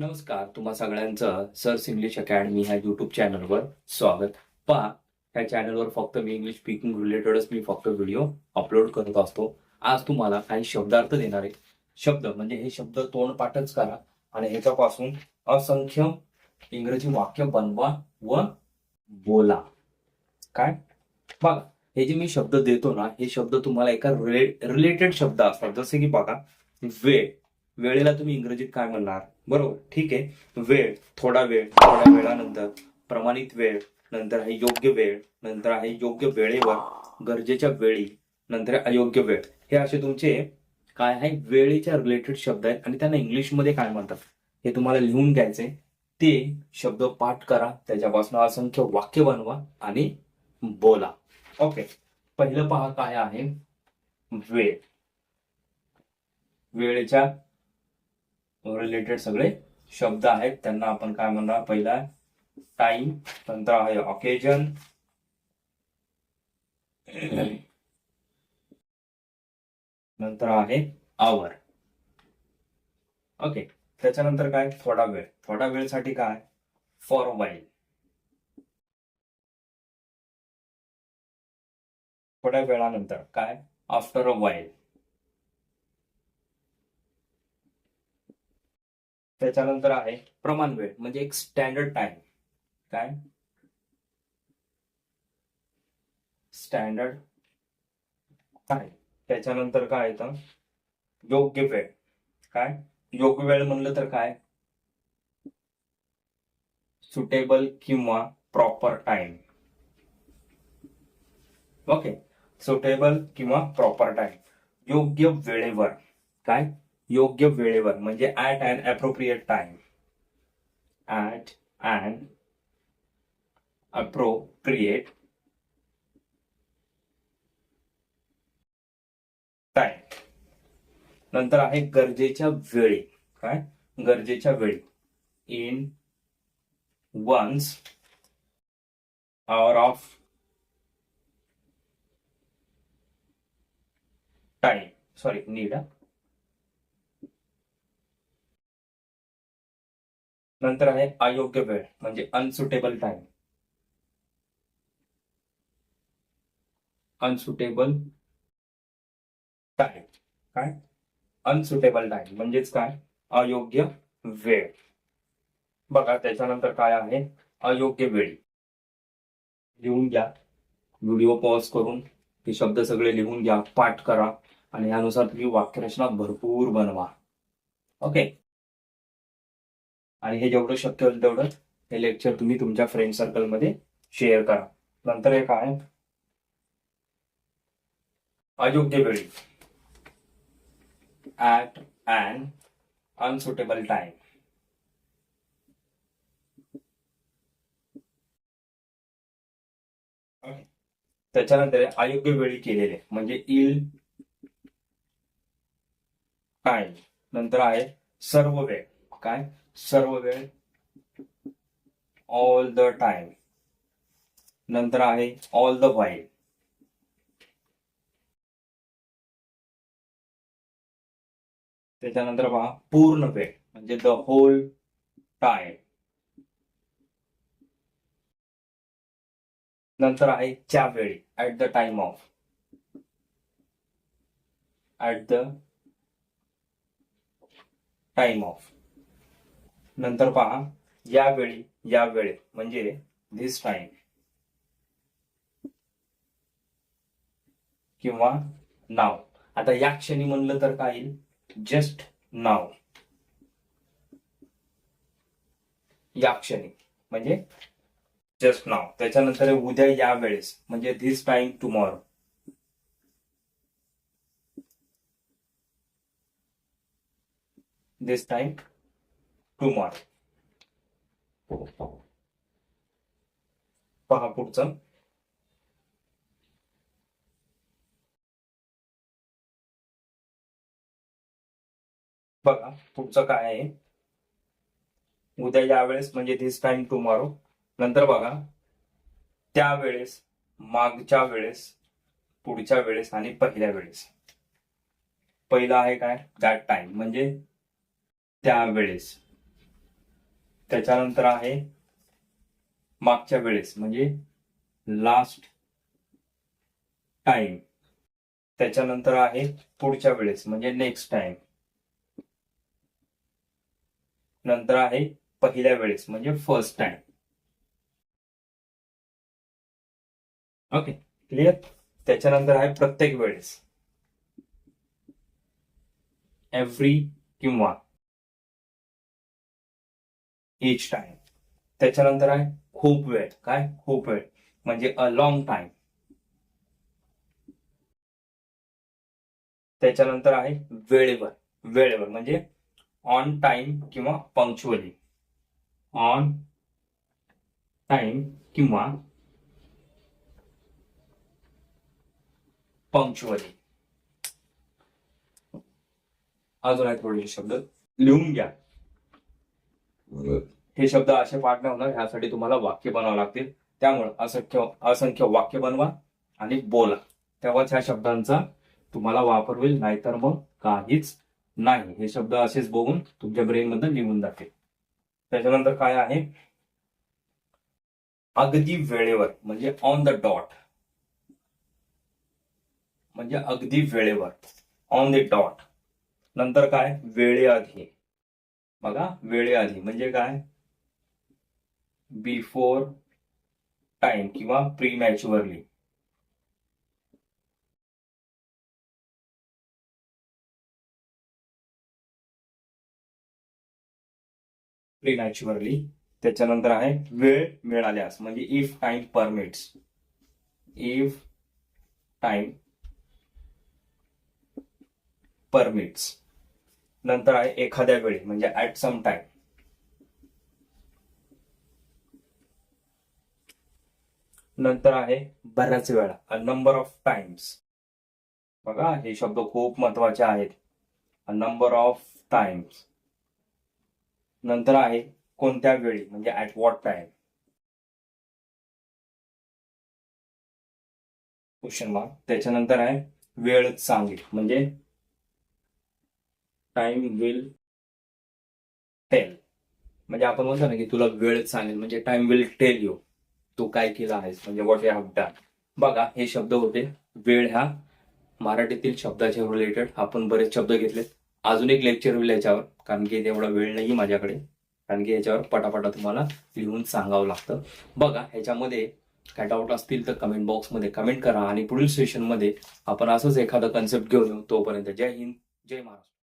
नमस्कार तुम्हा सगळ्यांचं सर्स इंग्लिश अकॅडमी ह्या युट्यूब चॅनलवर स्वागत. पहा ह्या चॅनलवर फक्त मी इंग्लिश स्पीकिंग रिलेटेडच मी फक्त व्हिडिओ अपलोड करत असतो. आज तुम्हाला काही शब्दार्थ देणार आहे. शब्द म्हणजे हे शब्द तोंडपाठच करा आणि ह्याच्यापासून असंख्य इंग्रजी वाक्य बनवा व बोला. काय? बघा हे जे मी शब्द देतो ना हे शब्द तुम्हाला एका रिलेटेड शब्द असतात. जसे की बघा वेळ. वेळेला तुम्ही इंग्रजीत काय म्हणणार? बरोबर ठीक आहे. वेळ थोडा वेळ थोड्या वेळानंतर प्रमाणित वेळ नंतर आहे योग्य वेळ नंतर आहे योग्य वेळेवर गरजेच्या वेळी नंतर अयोग्य वेळ. हे असे तुमचे काय आहे? वेळेच्या रिलेटेड शब्द आहेत आणि त्यांना इंग्लिशमध्ये काय म्हणतात? हे तुम्हाला लिहून घ्यायचे ते शब्द पाठ करा त्याच्यापासून असंख्य वाक्य बनवा आणि बोला. ओके पहिलं पहा काय आहे? वेळ. वेळेच्या रिलेटेड सगळे शब्द आहेत. त्यांना आपण काय म्हणणार? पहिला टाइम नंतर आहे ऑकेजन नंतर आहे आवर ओके त्याच्यानंतर काय? थोडा वेळ. थोडा वेळसाठी काय? फॉर वाईल थोड्या वेळानंतर. काय? आफ्टर अ वाईल त्याच्यानंतर आहे प्रमाण वेळ म्हणजे एक स्टँडर्ड टाइम काय? स्टँडर्ड टाइम त्याच्यानंतर काय येतं योग्य वेळ. काय? योग्य वेळ म्हणलं तर काय? सुटेबल किंवा प्रॉपर टाइम ओके सुटेबल किंवा प्रॉपर टाइम योग्य वेळेवर. काय? योग्य वेळेवर म्हणजे at an appropriate time at an appropriate time नंतर आहे गरजेच्या वेळी. काय? गरजेच्या वेळी. In one's hour of time sorry need नंतर आहे अयोग्य वेळ म्हणजे अनसुटेबल टाइम अनसुटेबल टाइम काय? अनसुटेबल टाइम म्हणजेच काय? अयोग्य वेळ. बघा त्याच्यानंतर काय आहे? अयोग्य वेळी. लिहून घ्या. व्हिडिओ पॉज करून हे शब्द सगळे लिहून घ्या पाठ करा आणि यानुसार तुम्ही वाक्यरचना भरपूर बनवा. ओके आणि हे जेवढं शक्य होईल तेवढं हे लेक्चर तुम्ही तुमच्या फ्रेंड सर्कलमध्ये शेअर करा. नंतर हे काय? अयोग्य वेळी. ऍट अँड अनसुटेबल टाइम त्याच्यानंतर अयोग्य वेळी केलेले. म्हणजे इल टाइम नंतर आहे सर्व वेळ. काय? सर्व वेळ ऑल द टाइम नंतर आहे ऑल द वाईल त्याच्यानंतर पहा पूर्ण वेळ म्हणजे द होल टाइम नंतर आहे च्या वेळी at the time of at the time of नंतर पहा यावेळी या वेळेत म्हणजे धिस टाइम किंवा नाव आता या क्षणी म्हणलं तर काय येईल? जस्ट नाव या क्षणी. म्हणजे जस्ट नाव त्याच्यानंतर उद्या या वेळेस म्हणजे this time tomorrow this time tomorrow पहा पुढचं. बघा पुढचं काय आहे. उद्या यावेळेस म्हणजे धिस टाइम टुमारो नंतर बघा. त्यावेळेस मागच्या वेळेस पुढच्या वेळेस आणि पहिल्या वेळेस. पहिला आहे काय? दॅट टाइम म्हणजे त्यावेळेस. त्याच्यानंतर आहे मागच्या वेळेस म्हणजे लास्ट टाइम त्याच्यानंतर आहे पुढच्या वेळेस म्हणजे नेक्स्ट टाइम नंतर आहे पहिल्या वेळेस म्हणजे फर्स्ट टाइम ओके क्लिअर त्याच्यानंतर आहे प्रत्येक वेळेस. एव्हरी किंवा इच टाइम त्याच्यानंतर आहे खूप वेळ. काय? खूप वेळ. म्हणजे अ लॉंग टाइम त्याच्यानंतर आहे वेळेवर. वेळेवर म्हणजे ऑन टाइम किंवा पंक्च्युअली ऑन टाइम किंवा पंक्च्युअली अजून आहेत थोडेसे शब्द लिहून घ्या. हे शब्द असे पाठ नाही होणार ह्यासाठी तुम्हाला वाक्य बनवावं लागतील. त्यामुळे असंख्य असंख्य वाक्य बनवा आणि बोला. तेव्हाच ह्या शब्दांचा तुम्हाला वापर होईल नाहीतर मग काहीच नाही. हे शब्द असेच बघून तुमच्या ब्रेन लिहून निघून जातील. त्याच्यानंतर काय आहे? अगदी वेळेवर म्हणजे ऑन द डॉट म्हणजे अगदी वेळेवर. ऑन द डॉट नंतर काय? वेळेआधी. बघा वेळेआधी. म्हणजे काय? बिफोर टाइम किंवा प्री मॅच्युअरली प्री मॅच्युअरली त्याच्यानंतर आहे वेळ मिळाल्यास. म्हणजे if time permits if time permits नंतर आहे एखाद्या वेळी म्हणजे ऍट सम टाइम नंतर आहे बऱ्याच वेळा अ नंबर ऑफ टाइम्स बघा हे शब्द खूप महत्त्वाचे आहेत. अ नंबर ऑफ टाइम्स नंतर आहे कोणत्या वेळी म्हणजे at what time question mark त्याच्यानंतर आहे वेळ सांगेल म्हणजे टाइम विल टेल म्हणजे आपण म्हणतो ना की तुला वेळ सांगेल म्हणजे टाइम विल टेल यू तू काय केलं आहेस म्हणजे व्हॉट यू हॅव डन बघा हे शब्द होते वेळ ह्या मराठीतील शब्दाच्या रिलेटेड आपण बरेच शब्द घेतलेत. अजून एक लेक्चर होईल याच्यावर कारण की तेवढा वेळ नाही माझ्याकडे. कारण की याच्यावर पटापटा तुम्हाला लिहून सांगावं लागतं. बघा ह्याच्यामध्ये काय डाऊट असतील तर कमेंट बॉक्समध्ये कमेंट करा आणि पुढील सेशनमध्ये आपण असंच एखादा कन्सेप्ट घेऊन येऊ तोपर्यंत. जय हिंद जय महाराष्ट्र.